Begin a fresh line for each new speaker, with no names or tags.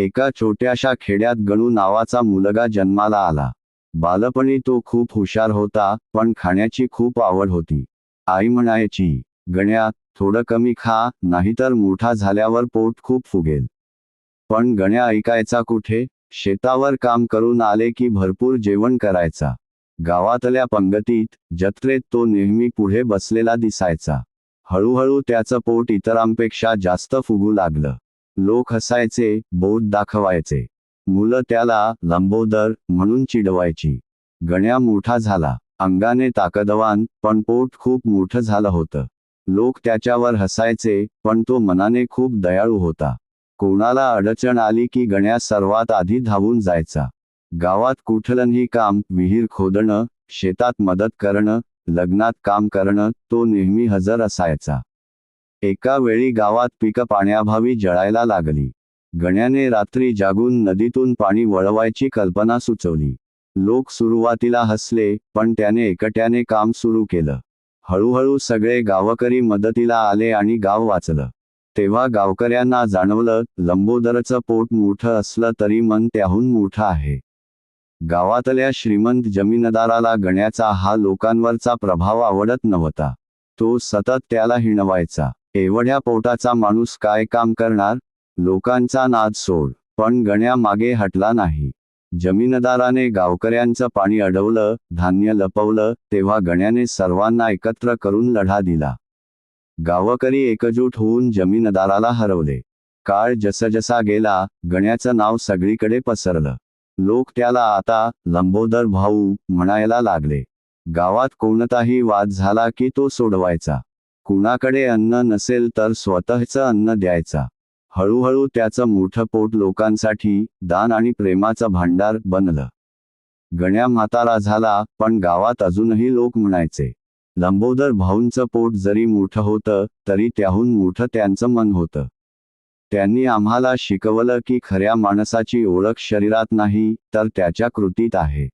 एका छोट्याशा खेड्यात गणू नावाचा मुलगा जन्माला आला. बालपणी तो खूप हुशार होता पण खाण्याची खूप आवड होती. आई म्हणायची गण्या थोडं कमी खा नाहीतर मोठा झाल्यावर पोट खूप फुगेल. पण गण्या ऐकायचा कुठे? शेतावर काम करून आले की भरपूर जेवण करायचा. गावातल्या पंगतीत जत्रेत तो नेहमी पुढे बसलेला दिसायचा. हळूहळू त्याचं पोट इतरांपेक्षा जास्त फुगू लागलं. लोक हसायचे बोट दाखवायचे. मुलं त्याला लंबोदर म्हणून चिडवायची. गण्या मोठा झाला. अंगाने ताकदवान पण पोट खूप मोठं झालं होतं. लोक त्याच्यावर हसायचे पण तो मनाने खूप दयाळू होता. कोणाला अडचण आली की गण्या सर्वात आधी धावून जायचा. गावात कुठलंही काम विहीर खोदणं शेतात मदत करणं लग्नात काम करणं तो नेहमी हजर असायचा. एका वेळी गावात पिकं पाण्याभावी जळायला लागली. गण्याने रात्री जागून नदीतून पाणी वळवायची कल्पना सुचवली. लोक सुरुवातीला हसले पण त्याने एकट्याने काम सुरू केलं. हळूहळू सगळे गावकरी मदतीला आले आणि गाव वाचलं. तेव्हा गावकऱ्यांना जाणवलं लंबोदरचं पोट मोठं असलं तरी मन त्याहून मोठं आहे. गावातल्या श्रीमंत जमीनदाराला गण्याचा हा लोकांवरचा प्रभाव आवडत नव्हता. तो सतत त्याला हिणवायचा. एवढ्या पोटाचा माणूस काय काम करणार? लोकांचा नाद सोड. पण गण्या मागे हटला नाही. जमीनदाराने गावकऱ्यांचं पाणी अडवलं धान्य लपवलं तेव्हा गण्याने सर्वांना एकत्र करून लढा दिला. गावकरी एकजूट होऊन जमीनदाराला हरवले. काळ जसजसा गेला गण्याचं नाव सगळीकडे पसरलं. लोक त्याला आता लंबोदर भाऊ म्हणायला लागले. गावात कोणताही वाद झाला की तो सोडवायचा. कुणाकडे अन्न नसेल तर स्वतःचं अन्न द्यायचा. हळूहळू त्याचं मोठं पोट लोकांसाठी दान आणि प्रेमाचं भांडार बनलं. गण्या म्हातारा झाला पण गावात अजूनही लोक म्हणायचे लंबोदर भाऊंचं पोट जरी मोठं होतं तरी त्याहून मोठं त्यांचं मन होतं. त्यांनी आम्हाला शिकवलं की खऱ्या माणसाची ओळख शरीरात नाही तर त्याच्या कृतीत आहे.